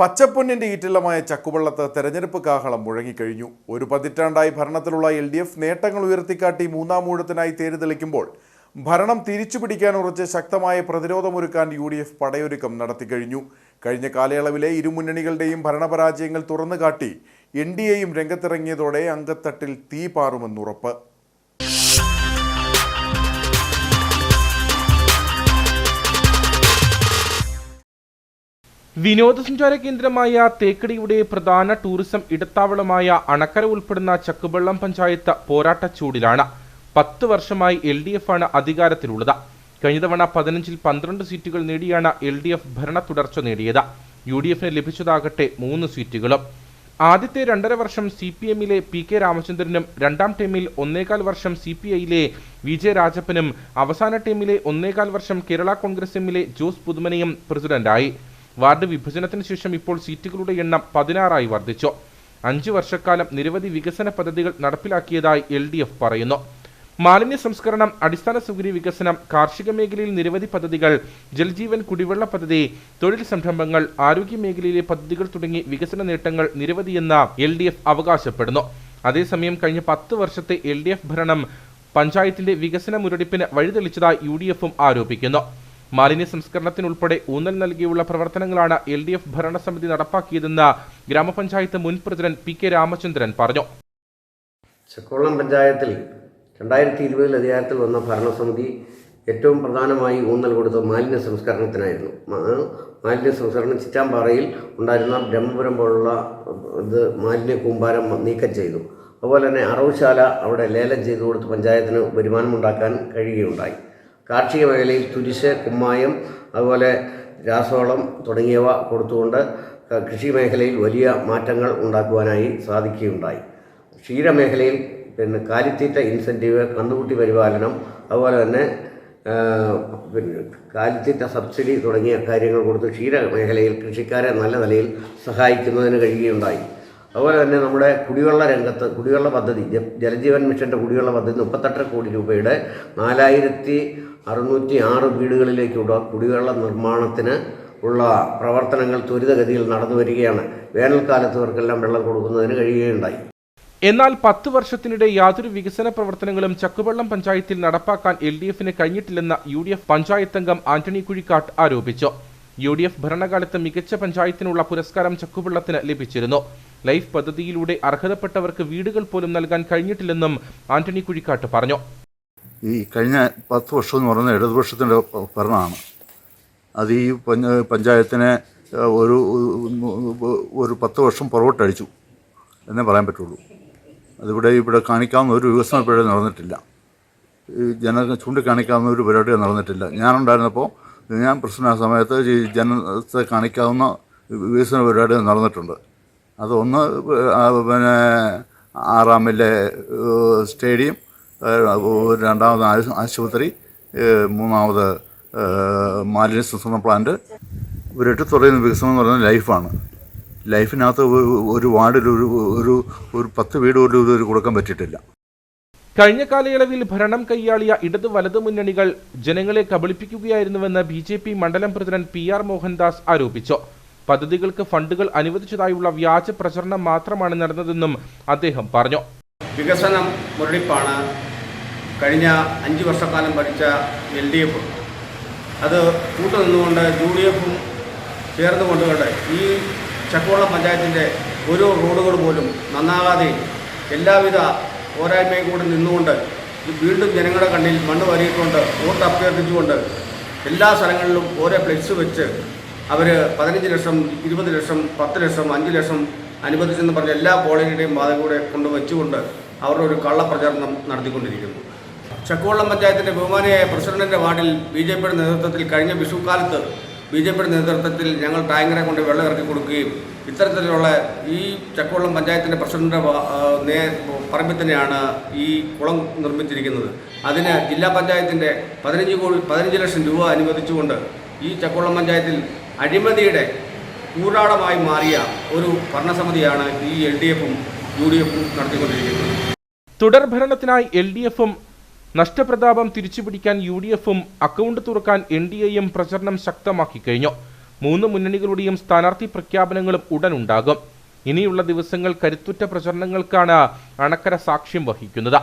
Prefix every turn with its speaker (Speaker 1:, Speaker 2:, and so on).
Speaker 1: പച്ചപ്പൊന്നിന്റെ ഈറ്റില്ലമായ ചക്കുവള്ളത്ത് തെരഞ്ഞെടുപ്പ് കാഹളം മുഴങ്ങിക്കഴിഞ്ഞു. ഒരു പതിറ്റാണ്ടായി ഭരണത്തിലുള്ള എൽ ഡി എഫ് നേട്ടങ്ങൾ ഉയർത്തിക്കാട്ടി മൂന്നാം ഊഴത്തിനായി തേരിതെളിക്കുമ്പോൾ ഭരണം തിരിച്ചുപിടിക്കാൻ ഉറച്ച് ശക്തമായ പ്രതിരോധമൊരുക്കാൻ യു ഡി എഫ് പടയൊരുക്കം നടത്തിക്കഴിഞ്ഞു. കഴിഞ്ഞ കാലയളവിലെ ഇരുമുന്നണികളുടെയും ഭരണപരാജയങ്ങൾ തുറന്നുകാട്ടി എൻ ഡി എയും രംഗത്തിറങ്ങിയതോടെ അങ്കത്തട്ടിൽ തീ പാറുമെന്നുറപ്പ്.
Speaker 2: വിനോദസഞ്ചാര കേന്ദ്രമായ തേക്കടിയുടെ പ്രധാന ടൂറിസം ഇടത്താവളമായ അണക്കര ഉൾപ്പെടുന്ന ചക്കുവെള്ളം പഞ്ചായത്ത് പോരാട്ട ചൂടിലാണ് പത്ത് വർഷമായി എൽ ഡി എഫ് ആണ് അധികാരത്തിലുള്ളത്. കഴിഞ്ഞ തവണ പതിനഞ്ചിൽ പന്ത്രണ്ട് സീറ്റുകൾ നേടിയാണ് എൽ ഡി എഫ് ഭരണ തുടർച്ച നേടിയത്. യു ഡി എഫിന് ലഭിച്ചതാകട്ടെ മൂന്ന് സീറ്റുകളും. ആദ്യത്തെ രണ്ടര വർഷം സി പി എമ്മിലെ പി കെ രാമചന്ദ്രനും രണ്ടാം ടീമിൽ ഒന്നേകാൽ വർഷം സി പി ഐയിലെ വി ജെ രാജപ്പനും അവസാന ടീമിലെ ഒന്നേകാൽ വർഷം കേരള കോൺഗ്രസ് എമ്മിലെ ജോസ് പുതുമനയും പ്രസിഡന്റായി. വാർഡ് വിഭജനത്തിന് ശേഷം ഇപ്പോൾ സീറ്റുകളുടെ എണ്ണം പതിനാറായി വർദ്ധിച്ചു. അഞ്ചു വർഷക്കാലം നിരവധി വികസന പദ്ധതികൾ നടപ്പിലാക്കിയതായി എൽ ഡി എഫ് പറയുന്നു. മാലിന്യ സംസ്കരണം അടിസ്ഥാന സൗകര്യ വികസനം കാർഷിക മേഖലയിൽ നിരവധി പദ്ധതികൾ ജൽജീവൻ കുടിവെള്ള പദ്ധതി തൊഴിൽ സംരംഭങ്ങൾ ആരോഗ്യ മേഖലയിലെ പദ്ധതികൾ തുടങ്ങി വികസന നേട്ടങ്ങൾ നിരവധിയെന്ന് എൽ ഡി എഫ് അവകാശപ്പെടുന്നു. അതേസമയം കഴിഞ്ഞ പത്ത് വർഷത്തെ എൽ ഡി എഫ് ഭരണം പഞ്ചായത്തിന്റെ വികസന മുരടിപ്പിന് വഴിതെളിച്ചതായി യു ഡി എഫും ആരോപിക്കുന്നു. മാലിന്യ സംസ്കരണത്തിനുൾപ്പെടെ ഊന്നൽ നൽകിയുള്ള പ്രവർത്തനങ്ങളാണ് എൽ ഡി എഫ് ഭരണസമിതി നടപ്പാക്കിയതെന്ന് ഗ്രാമപഞ്ചായത്ത് മുൻ പ്രസിഡന്റ് പി കെ രാമചന്ദ്രൻ പറഞ്ഞു.
Speaker 3: ചെക്കോളം പഞ്ചായത്തിൽ രണ്ടായിരത്തി ഇരുപതിൽ അധികാരത്തിൽ വന്ന ഭരണസമിതി ഏറ്റവും പ്രധാനമായി ഊന്നൽ കൊടുത്ത മാലിന്യ സംസ്കരണത്തിനായിരുന്നു. മാലിന്യ സംസ്കരണം ചിറ്റാമ്പാറയിൽ ഉണ്ടായിരുന്ന ബ്രഹ്മപുരം പോലുള്ള ഇത് മാലിന്യ കൂമ്പാരം നീക്കം ചെയ്തു. അതുപോലെ തന്നെ അറവുശാല അവിടെ ലേലം ചെയ്തു കൊടുത്ത് പഞ്ചായത്തിന് വരുമാനമുണ്ടാക്കാൻ കഴിയുകയുണ്ടായി. കാർഷിക മേഖലയിൽ തുരിശ് കുമ്മായം അതുപോലെ രാസവളം തുടങ്ങിയവ കൊടുത്തുകൊണ്ട് കൃഷി മേഖലയിൽ വലിയ മാറ്റങ്ങൾ ഉണ്ടാക്കുവാനായി സാധിക്കുകയുണ്ടായി. ക്ഷീരമേഖലയിൽ പിന്നെ കാലിത്തീറ്റ ഇൻസെന്റീവ് കന്നുകുട്ടി പരിപാലനം അതുപോലെ തന്നെ പിന്നെ കാലിത്തീറ്റ സബ്സിഡി തുടങ്ങിയ കാര്യങ്ങൾ കൊടുത്ത് ക്ഷീരമേഖലയിൽ കൃഷിക്കാരെ നല്ല നിലയിൽ സഹായിക്കുന്നതിന് കഴിയുകയുണ്ടായി. അതുപോലെ തന്നെ നമ്മുടെ കുടിവെള്ള രംഗത്ത് കുടിവെള്ള പദ്ധതി ജലജീവൻ മിഷന്റെ കുടിവെള്ള പദ്ധതി മുപ്പത്തെട്ടര കോടി രൂപയുടെ നാലായിരത്തി അറുന്നൂറ്റി ആറ് വീടുകളിലേക്കുള്ള കുടിവെള്ള നിർമ്മാണത്തിന് ഉള്ള പ്രവർത്തനങ്ങൾ ത്വരിതഗതിയിൽ നടന്നു വരികയാണ്. വേനൽക്കാലത്ത് ഇവർക്കെല്ലാം വെള്ളം കൊടുക്കുന്നതിന് കഴിയുകയുണ്ടായി.
Speaker 2: എന്നാൽ പത്ത് വർഷത്തിനിടെ യാതൊരു വികസന പ്രവർത്തനങ്ങളും ചക്കുവെള്ളം പഞ്ചായത്തിൽ നടപ്പാക്കാൻ എൽ ഡി എഫിന് കഴിഞ്ഞിട്ടില്ലെന്ന് യു ഡി എഫ് പഞ്ചായത്ത് അംഗം ആന്റണി കുഴിക്കാട്ട് ആരോപിച്ചു. യു ഡി എഫ് ഭരണകാലത്ത് മികച്ച പഞ്ചായത്തിനുള്ള പുരസ്കാരം ചക്കുവെള്ളത്തിന് ലഭിച്ചിരുന്നു. ലൈഫ് പദ്ധതിയിലൂടെ അർഹതപ്പെട്ടവർക്ക് വീടുകൾ പോലും നൽകാൻ കഴിഞ്ഞിട്ടില്ലെന്നും ആന്റണി കുഴിക്കാട്ട് പറഞ്ഞു.
Speaker 4: ഈ കഴിഞ്ഞ പത്ത് വർഷം എന്ന് പറയുന്നത് ഇടതുപക്ഷത്തിന്റെ ഭരണമാണ്. അത് ഈ പഞ്ചായത്തിനെ ഒരു ഒരു പത്ത് വർഷം പുറകോട്ടടിച്ചു എന്നേ പറയാൻ പറ്റുള്ളൂ. അതിവിടെ ഇവിടെ കാണിക്കാവുന്ന ഒരു വികസന പരിപാടി നടന്നിട്ടില്ല. ജന ചൂണ്ടിക്കാണിക്കാവുന്ന ഒരു പരിപാടി നടന്നിട്ടില്ല. ഞാനുണ്ടായിരുന്നപ്പോൾ ഞാൻ പ്രശ്ന സമയത്ത് ഈ ജനത്തെ കാണിക്കാവുന്ന വികസന പരിപാടി നടന്നിട്ടുണ്ട്. അതൊന്ന് പിന്നെ ആറാമിലെ സ്റ്റേഡിയം രണ്ടാമത് ആശു- ആശുപത്രി മൂന്നാമത് മാലിന്യ സംസ്കരണ പ്ലാന്റ്. ഇവരിട്ട് തുടരുന്ന വികസനം എന്ന് പറയുന്നത് ലൈഫാണ്. ലൈഫിനകത്ത് ഒരു വാർഡിൽ ഒരു ഒരു ഒരു പത്ത് വീട് പോലും ഒരു കൊടുക്കാൻ പറ്റിയിട്ടില്ല.
Speaker 2: കഴിഞ്ഞ കാലയളവിൽ ഭരണം കൈയാളിയ ഇടത് വലത് മുന്നണികൾ ജനങ്ങളെ കബളിപ്പിക്കുകയായിരുന്നുവെന്ന് ബി ജെ പി മണ്ഡലം പ്രസിഡന്റ് പി ആർ മോഹൻദാസ് ആരോപിച്ചു. പദ്ധതികൾക്ക് ഫണ്ടുകൾ അനുവദിച്ചതായുള്ള വ്യാജ പ്രചരണം മാത്രമാണ് നടന്നതെന്നും അദ്ദേഹം പറഞ്ഞു.
Speaker 5: വികസനം മുരടിപ്പാണ്. കഴിഞ്ഞ അഞ്ച് വർഷക്കാലം ഭരിച്ച എൽ ഡി എഫ് അത് കൂട്ടുനിന്നുകൊണ്ട് യു ഡി എഫും ചേർന്ന് കൊണ്ടുകൊണ്ട് ഈ ചക്കോള പഞ്ചായത്തിന്റെ ഓരോ റോഡുകൾ പോലും നന്നാകാതെ എല്ലാവിധ പോരായ്മയും കൂടി നിന്നുകൊണ്ട് വീണ്ടും ജനങ്ങളുടെ കണ്ണിൽ മണ്ണ് വരിയിട്ടുകൊണ്ട് വോട്ട് അഭ്യർത്ഥിച്ചുകൊണ്ട് എല്ലാ സ്ഥലങ്ങളിലും ഓരോ ഫ്ലെക്സ് വെച്ച് അവർ പതിനഞ്ച് ലക്ഷം ഇരുപത് ലക്ഷം പത്ത് ലക്ഷം അഞ്ച് ലക്ഷം അനുവദിച്ചെന്ന് പറഞ്ഞ എല്ലാ കോളേജിന്റെയും ബാധ കൂടെ കൊണ്ട് വെച്ചുകൊണ്ട് അവരുടെ ഒരു കള്ളപ്രചാരണം നടത്തിക്കൊണ്ടിരിക്കുന്നു. ചക്കോളം പഞ്ചായത്തിന്റെ ബഹുമാനിയായ പ്രസിഡന്റിന്റെ വാർഡിൽ ബി ജെ പിയുടെ നേതൃത്വത്തിൽ കഴിഞ്ഞ വിഷുക്കാലത്ത് ബി ജെ പിയുടെ നേതൃത്വത്തിൽ ഞങ്ങൾ ടാങ്കറെ കൊണ്ട് വെള്ളം ഇറക്കി കൊടുക്കുകയും ഇത്തരത്തിലുള്ള ഈ ചക്കുവള്ളം പഞ്ചായത്തിന്റെ പ്രസിഡന്റിന്റെ നേ പറമ്പിൽ തന്നെയാണ് ഈ കുളം നിർമ്മിച്ചിരിക്കുന്നത്. അതിന് ജില്ലാ പഞ്ചായത്തിന്റെ പതിനഞ്ച് കോടി പതിനഞ്ച് ലക്ഷം രൂപ അനുവദിച്ചുകൊണ്ട് ഈ ചക്കുവള്ളം പഞ്ചായത്തിൽ അഴിമതിയുടെ കൂടാടമായി മാറിയ ഒരു ഭരണസമിതിയാണ് ഈ എൽ ഡി എഫും യു ഡി എഫും നടത്തിക്കൊണ്ടിരിക്കുന്നത്.
Speaker 2: തുടർ ഭരണത്തിനായി എൽ ഡി എഫും നഷ്ടപ്രതാപം തിരിച്ചുപിടിക്കാൻ യു ഡി എഫും അക്കൗണ്ട് തുറക്കാൻ എൻ ഡി എയും പ്രചരണം ശക്തമാക്കി കഴിഞ്ഞു. മൂന്ന് മുന്നണികളുടെയും സ്ഥാനാർത്ഥി പ്രഖ്യാപനങ്ങളും ഉടനുണ്ടാകും. ഇനിയുള്ള ദിവസങ്ങൾ കരുത്തുറ്റ പ്രചരണങ്ങൾക്കാണ് അണക്കര സാക്ഷ്യം വഹിക്കുന്നത്.